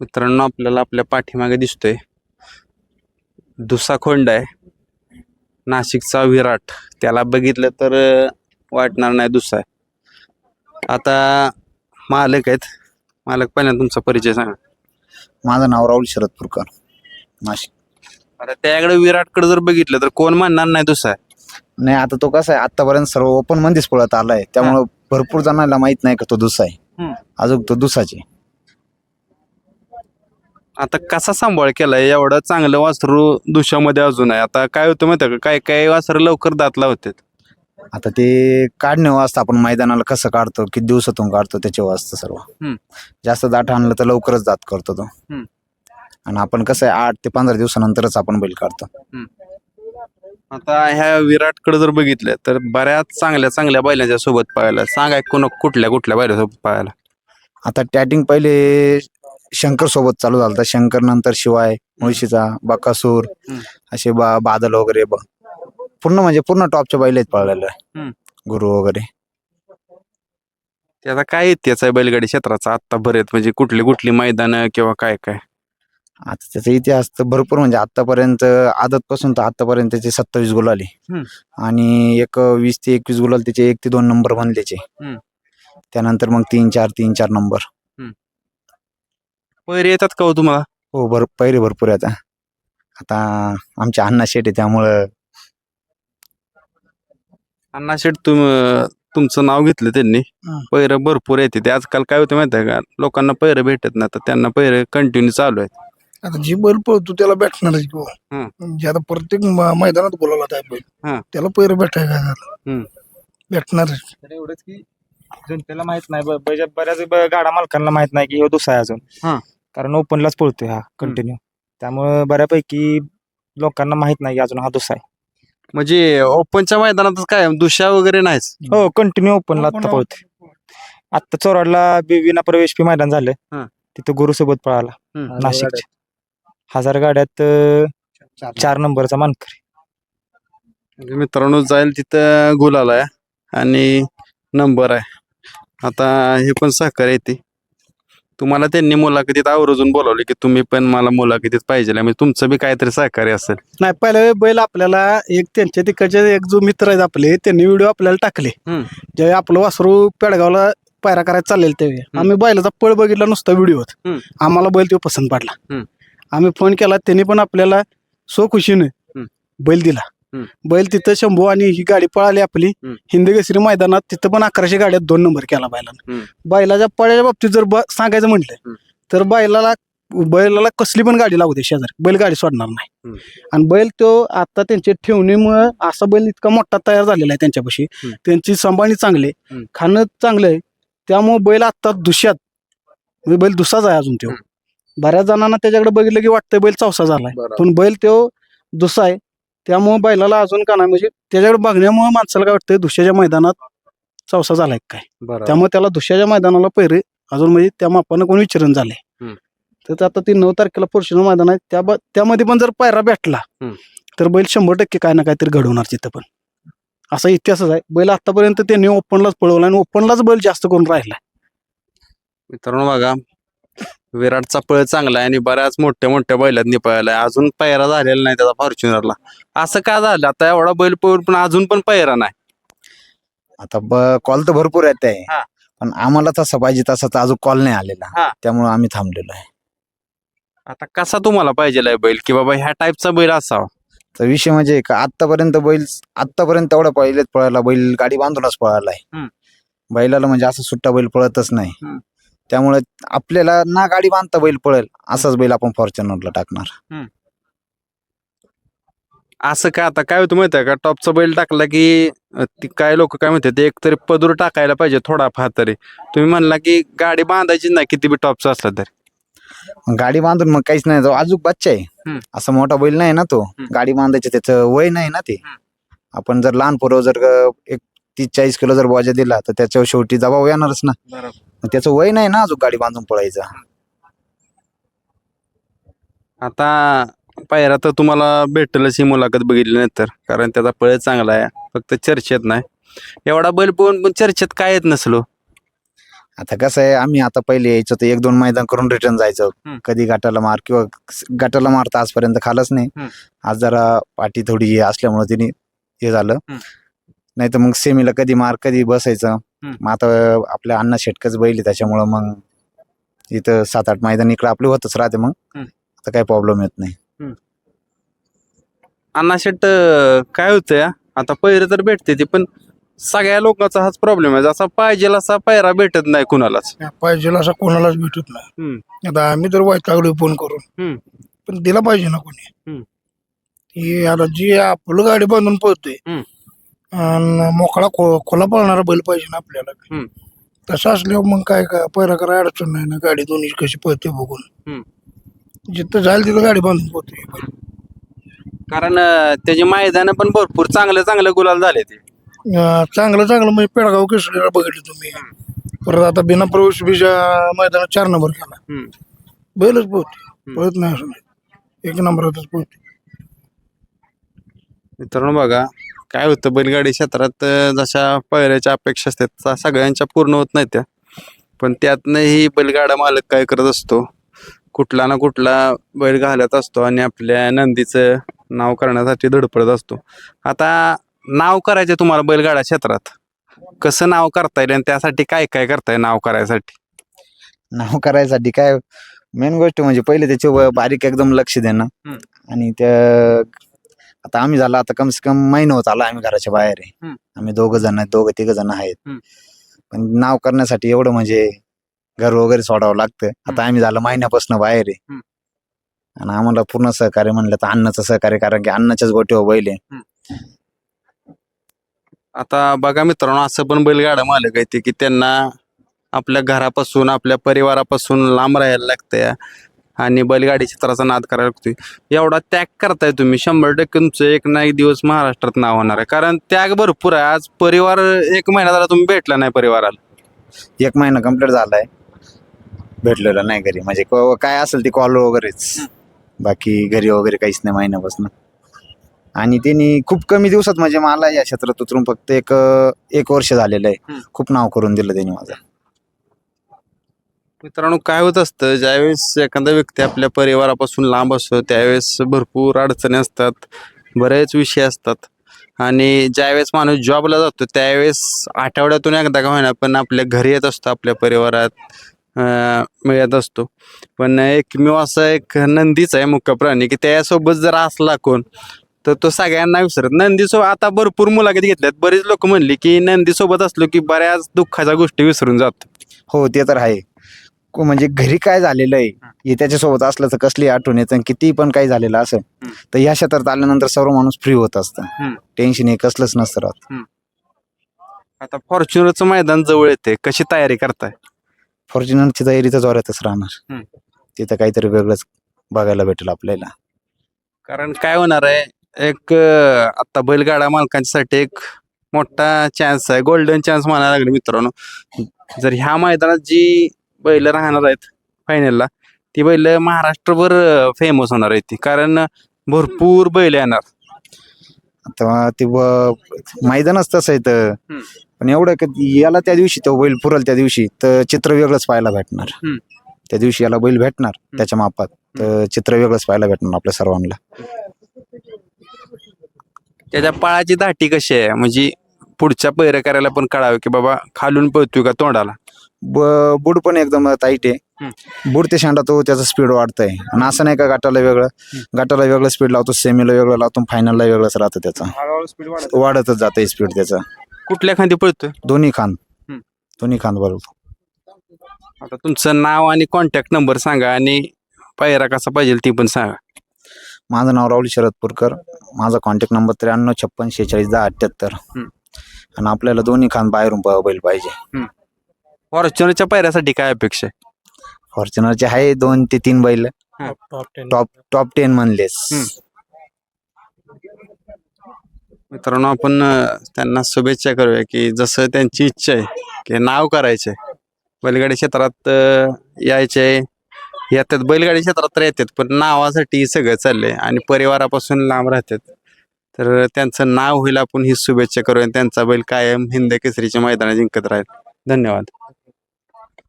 मित्रांनो आपल्याला आपल्या पाठीमागे दिसतोय. दुसा खोंड आहे. नाशिकचा विराट. त्याला बघितलं तर वाटणार नाही दुसा आता मालक आहेत. मालक पहिल्यांदा तुमचा परिचय सांगा. माझं नाव राहुल शरद पुरकर नाशिक. आता त्याकडे विराटकडे जर बघितलं तर कोण म्हणणार नाही दुसा नाही आता तो कसा आहे आतापर्यंत सर्व ओपन मध्येच पळत आलाय. त्यामुळं भरपूर जणांना माहीत नाही का तो दुसा आहे. हम्म. अजून तो दुसाचे आता कसा सांभाळ केलाय? एवढं चांगलं वासरू दुशामध्ये अजून आहे. आता काय होतं माहिती का? काय काय वासरं लवकर दात लावतात आता ते काढणे वाजता. आपण मैदानाला कसं काढतो? किती दिवसातून काढतो त्याचे वाजतं सर्व. हम्म. जास्त दाट आणलं तर लवकरच दात करतो तो. हम्म. आणि आपण कसं आहे आठ ते पंधरा दिवसानंतरच आपण बैल काढतो. आता ह्या विराटकडे जर बघितलं तर बऱ्याच चांगल्या चांगल्या बैलांच्या सोबत पाहायला. सांगाय कोण कुठल्या कुठल्या बैलासोबत पाहायला? आता टॅटिंग पहिले शंकर सोबत चालू झालं शंकर नंतर शिवाय मुळशीचा बकासूर. असे बा बादल वगैरे ब- पूर्ण म्हणजे पूर्ण टॉपच्या बैल आहेत पळलेले. हम्म. गुरु वगैरे. ते आता काय इतिहास आहे बैलगाडी क्षेत्राचा आत्ता बरेच म्हणजे कुठली कुठली मैदान किंवा काय काय? आता त्याचा इतिहास तर भरपूर म्हणजे आतापर्यंत आदत पासून तर आतापर्यंत त्याचे सत्तावीस गोल आले. हम्म. आणि एक वीस ते एकवीस गोल त्याचे एक ते दोन नंबर बनले त्याचे. हम्म. त्यानंतर मग तीन चार तीन चार नंबर. पैरे येतात का हो तुम्हाला? हो भर पैरे भरपूर आहेत. आता आमच्या अण्णा शेट आहे त्यामुळं अण्णा शेठ तुम तुमचं नाव घेतलं त्यांनी. हं. पैर भरपूर येते ते आजकाल काय होतं माहिती आहे का? लोकांना पैर भेटत नाही तर त्यांना पैर कंटिन्यू चालू आहेत. आता जी बैल पळतो त्याला भेटणारच किंवा हम्म. म्हणजे आता प्रत्येक म- मैदानात बोलावला त्या बैल. त्याला पैर भेटाय. भेटणारच तर एवढंच की जनतेला माहीत नाही. ब- बऱ्याच बऱ्याच ब- गाडा मालकांना माहीत नाही की ह्यो दुसरा आहे अजून. हा. कारण ओपनलाच पळतोय हा कंटिन्यू त्यामुळे बऱ्यापैकी लोकांना माहीत नाही अजून हा दुसरा आहे. म्हणजे ओपनच्या मैदानातच काय दुशा वगैरे नाहीच? हो कंटिन्यू ओपनला आता पळतोय. आता चोराडला बी- विना प्रवेश पी मैदान झालं. हा. तिथं गुरु सोबत पळाला. नाशिक. हजार गाड्यात अं, चार नंबरचा मानकरी. म्हणजे मित्रांनो जाईल तिथं गुलाल आहे आणि नंबर आहे. आता हे पण सहकार्य येते तुम्हाला त्यांनी मुलाखतीत आवर्जून बोलावले की तुम्ही पण मला मुलाखतीत पाहिजे म्हणजे तुमचं बी काहीतरी सहकार्य असेल नाही पहिले बैल आपल्याला एक त्यांच्या तिकडचे एक जो मित्र आहेत आपले त्यांनी व्हिडिओ आपल्याला टाकले हम्म. ज्यावेळी आपलं वासरू पेडगावला पायरा करायला चाललेलं त्यावेळी आम्ही बैलाचा पळ बघितला नुसता व्हिडिओत हम्म. आम्हाला बैल तो पसंत पडला हम्म. आम्ही फोन केला त्यांनी पण आपल्याला स्वखुशीने हम्म. बैल दिला. बैल तिथं शंभू आणि ही गाडी पळाली आपली. हिंदकेसरी मैदानात तिथं पण अकराशे गाड्यात दोन नंबर केला बैलानं. बैलाच्या पळ्याच्या बाबतीत जर सांगायचं म्हटलं. तर बैलाला बैलाला कसली पण गाडी लागू दे शेजारी. बैल गाडी सोडणार नाही. आणि बैल तो आता त्यांच्या ठेवणीमुळे असा बैल इतका मोठा तयार झालेला आहे त्यांच्यापाशी. त्यांची सांभाळणी चांगली. खाणं चांगलं आहे. त्यामुळे बैल आता दुष्यात. म्हणजे बैल दुसाच आहे अजून तो. बऱ्याच जणांना त्याच्याकडे बघितलं की वाटतं बैल चौसा झालाय. पण बैल तो दुसा आहे. त्यामुळे बैलाला अजून का नाही म्हणजे त्याच्याकडे बघण्यामुळे माणसाला काय वाटतं दुसऱ्याच्या मैदानात चौसा झालाय काय. बरं. त्यामुळे त्याला दुसऱ्याच्या मैदानाला पहिरे अजून म्हणजे त्या मापानं कोणी विचारण झाले हम्म. तर आता ती नऊ तारखेला पुरुषाचं मैदान आहे त्या ब- त्यामध्ये पण जर पायरा भेटला हम्म. तर बैल शंभर टक्के काय ना काहीतरी घडवणार तिथं पण. असा इतिहासच आहे. बैल आतापर्यंत त्यांनी ओपनलाच पळवला आणि ओपनलाच बैल जास्त करून राहिला. मित्रांनो बघा विराटचा पळ चांगला आहे आणि बऱ्याच मोठ्या मोठ्या बैलांनी पळायला अजून पैरा झालेला नाही त्याचा फॉर्च्युनरला. असं का झालं? आता एवढा बैल पळून पण अजून पण पैरा नाही. आता कॉल तर भरपूर आहेत ते हा. पण आम्हाला तसा पाहिजे तसा तर अजून कॉल नाही हा. आलेला त्यामुळे आम्ही थांबलेलो आहे. आता कसा तुम्हाला पाहिजे बैल? की बाबा ह्या टाईपचा बैल असावा. तर विषय म्हणजे का आतापर्यंत बैल आतापर्यंत तेवढा पहिलेच पळाला बैल गाडी बांधूनच पळाला हम्म. आहे बैलाला म्हणजे असं सुट्टा बैल पळतच नाही. हम्म. त्यामुळे आपल्याला ना गाडी बांधता बैल पळेल असाच बैल आपण फॉर्च्युनरला टाकणार. असं का आता काय होतं माहितीये का? टॉपचा बैल टाकला की अं, ती काय लोक काय म्हणतात एक तरी पदूर टाकायला पाहिजे थोडा फार तरी. तुम्ही म्हणला की गाडी बांधायची नाही किती बी टॉपचा असला तरी. गाडी बांधून मग काहीच नाही तो अजून बच्चा आहे हम्म. असा मोठा बैल नाही ना तो. गाडी बांधायचे त्याचं वय नाही ना ते. आपण जर लहान पोरं जर अं, एक तीस चाळीस किलो जर बोजा दिला तर त्याच्यावर शेवटी जबाब येणारच ना. मग त्याचं वय नाही ना अजून गाडी बांधून पळायचं आता पायरा तर तुम्हाला भेटेलच ही मुलाखत बघितली नंतर कारण त्याचा पळ चांगला आहे फक्त चर्चेत नाही एवढा बैल पोहून पण चर्चेत काय येत नसलो आता कसं आहे आम्ही आता पहिले यायचो तर एक दोन मैदान करून रिटर्न जायचो हम्म. कधी गटाला मार किंवा गटाला मारता आजपर्यंत खालच नाही हम्म. आज जरा पाठी थोडी हे असल्यामुळे तिने हे झालं हम्म. नाही तर मग सेमीला कधी मार कधी बसायचं. मग आता आपल्या अण्णा शेटकच बैल आहे, त्याच्यामुळं मग इथं सात आठ मैदान इकडे आपले होतच राहते मग. आता काही प्रॉब्लेम येत नाही अण्णा शेट काय होतंय हा? आता पैरे तर भेटते ती पण सगळ्या लोकांचा हाच प्रॉब्लेम आहे जसा पाहिजे असा पैरा भेटत नाही कुणालाच पाहिजे असा कोणालाच भेटत नाही. आता आम्ही तर वैतागलो फोन करून. पण दिला पाहिजे ना कोणी. हे आता जी आपलं गाडी बांधून पळतोय. आणि मोकळा खो खोला पळणारा बैल पाहिजे ना आपल्याला. हम्म. तसं असल्यावर मग काय काय? पैरा करा अडचण नाही ना. गाडी दोन्ही कशी पळते बघून. हम्म. जिथं जाईल तिथं गाडी बांधून पळतोय बैल. कारण अं, त्याची मैदान पण भरपूर चांगले चांगले गुलाल झाले ते. अं, चांगलं चांगलं म्हणजे पेडगाव केसरीला बघितलं तुम्ही. परत आता बिना प्रवेश बीजा मैदानात चार नंबर केला. हम्म. बैलच पळते पळत नाही असं नाही. एक नंबरातच पळते मित्रांनो बघा काय होतं बैलगाडी क्षेत्रात जशा पैऱ्याच्या अपेक्षा असतात त्या सगळ्यांच्या पूर्ण होत नाही त्या. पण त्यातनंही बैलगाडा मालक काय करत असतो कुठला ना कुठला बैल घालत असतो आणि आपल्या नंदीचं नाव करण्यासाठी धडपडत असतो. आता नाव करायचे तुम्हाला बैलगाडा क्षेत्रात. कसं नाव करता येईल आणि त्यासाठी काय काय करताय नाव करायसाठी? नाव करायसाठी काय मेन गोष्ट म्हणजे पहिले त्याचे बारीक एकदम लक्ष देणं. आणि त्या आता आम्ही झाला आता कम से कम महिना होत आला आम्ही घराच्या बाहेर आहे. हम्म. आम्ही दोघ जण आहेत दोघं तिघ जण आहेत. हम्म. पण नाव करण्यासाठी एवढं म्हणजे घर वगैरे सोडावं लागतं. आता आम्ही झालं महिन्यापासून बाहेर आहे. हम्म. आणि आम्हाला पूर्ण सहकार्य म्हणलं तर अन्नाचं सहकार्य कारण की अन्नाच्याच गोटीवर बैल आहे. आता बघा मित्रांनो असं पण बैलगाडा मालक आहे ते की त्यांना आपल्या घरापासून आपल्या परिवारापासून लांब राहायला लागतंय. आणि बैलगाडी क्षेत्राचा नाद करायला लागतोय. एवढा त्याग करताय तुम्ही. शंभर टक्के तुमचं एक ना एक दिवस महाराष्ट्रात नाव होणार आहे. कारण त्याग भरपूर आहे. आज परिवार एक महिना झाला तुम्ही भेटला नाही परिवाराला. एक महिना कंप्लीट झालाय. भेटलेलं नाही घरी. म्हणजे क- काय असेल ते कॉल वगैरेच. बाकी घरी वगैरे काहीच नाही महिन्यापासून. आणि त्यांनी खूप कमी दिवसात म्हणजे मला या क्षेत्रात उतरून फक्त एक एक वर्ष झालेलं आहे. हम्म. खूप नाव करून दिलं त्यांनी माझं. मित्रांनो काय होत असतं ज्यावेळेस एखादा व्यक्ती आपल्या परिवारापासून लांब असतो त्यावेळेस भरपूर अडचणी असतात बरेच विषय असतात. आणि ज्यावेळेस माणूस जॉबला जातो त्यावेळेस आठवड्यातून एकदा का होईना पण आपल्या घरी येत असतो आपल्या परिवारात मिळत असतो. पण एकमेव असा एक नंदीच आहे मुख्य प्राणी की त्यासोबत जर असला कोण तर तो सगळ्यांना विसरत. नंदीसोबत आता भरपूर मुलाखत घेतल्यात. बरेच लोक म्हणली की नंदीसोबत असलो की बऱ्याच दुःखाच्या गोष्टी विसरून जातो. हो ते तर आहे. को- म्हणजे घरी काय झालेलं आहे हे. त्याच्यासोबत असलं तर कसली आठवण येतं आणि किती पण काही झालेलं असेल हम्म. तर ह्या क्षेत्रात आल्यानंतर सर्व माणूस फ्री होत असतं. हम्म. टेन्शन हे कसलंच नसतं राहत. आता फॉर्च्युनरचं मैदान जवळ येते कशी तयारी करताय? फॉर्च्युनरची तयारी तर जोरातच राहणार. हम्म. तिथं काहीतरी वेगळंच बघायला भेटेल आपल्याला. कारण काय होणार आहे एक अं, आता बैलगाडा मालकांसाठी एक मोठा चान्स आहे गोल्डन चान्स म्हणायला लागले मित्रांनो. जर ह्या मैदानात जी बैल राहणार आहेत फायनलला ती बैल महाराष्ट्रभर फेमस होणार आहे ती. कारण भरपूर बैल येणार. तेव्हा ते मैदानच तसं हम्म. पण एवढं की याला त्या दिवशी तो बैल पुरल त्या दिवशी तर चित्र वेगळंच पाहायला भेटणार. त्या दिवशी याला बैल भेटणार त्याच्या मापात. तर चित्र वेगळंच पाहायला भेटणार आपल्या सर्वांना. त्याच्या पाळाची दाटी कशी आहे? म्हणजे पुढच्या पैर करायला पण कळावं की बाबा खालून पळतोय का तोंडाला? ब- बुड पण एकदम टाईट आहे. बुड ते शेंडा तो त्याचा स्पीड वाढतंय. आणि असं नाही का गाठाला वेगळं गाठाला वेगळं स्पीड लावतो सेमीला वेगळं लावतो फायनलला वेगळंच राहतं त्याचं. वाढतच जातं स्पीड त्याचं. कुठल्या खांदी पळतोय? दोन्ही खांद. हम्म. दोन्ही खांद बरोबर. आता तुमचं नाव आणि कॉन्टॅक्ट नंबर सांगा आणि पायरा कसा पाहिजे ती पण सांगा. माझं नाव राहुल शरदपूरकर माझा कॉन्टॅक्ट नंबर त्र्याण्णव छप्पन शेहेचाळीस दहा अठ्ठ्याहत्तर हम्म. आणि आपल्याला दोन्ही खांद बाहेरून प- बैल पाहिजे फॉर्च्युनरच्या पायऱ्यासाठी काय अपेक्षा आहे? फॉर्च्युनरचे आहे दोन ते तीन बैल. टॉप टॉप टेन म्हणलेस. हम्म. मित्रांनो आपण अं, त्यांना शुभेच्छा करूया की जसं त्यांची इच्छा आहे की नाव करायचे बैलगाडी क्षेत्रात अं, यायचे येतात बैलगाडी क्षेत्रात तर येतात पण नावासाठी सगळं चाललंय आणि परिवारापासून लांब राहतात. तर त्यांचं नाव होईल आपण ही शुभेच्छा करूया आणि त्यांचा बैल कायम हिंद केसरीच्या मैदानात जिंकत राहील. धन्यवाद.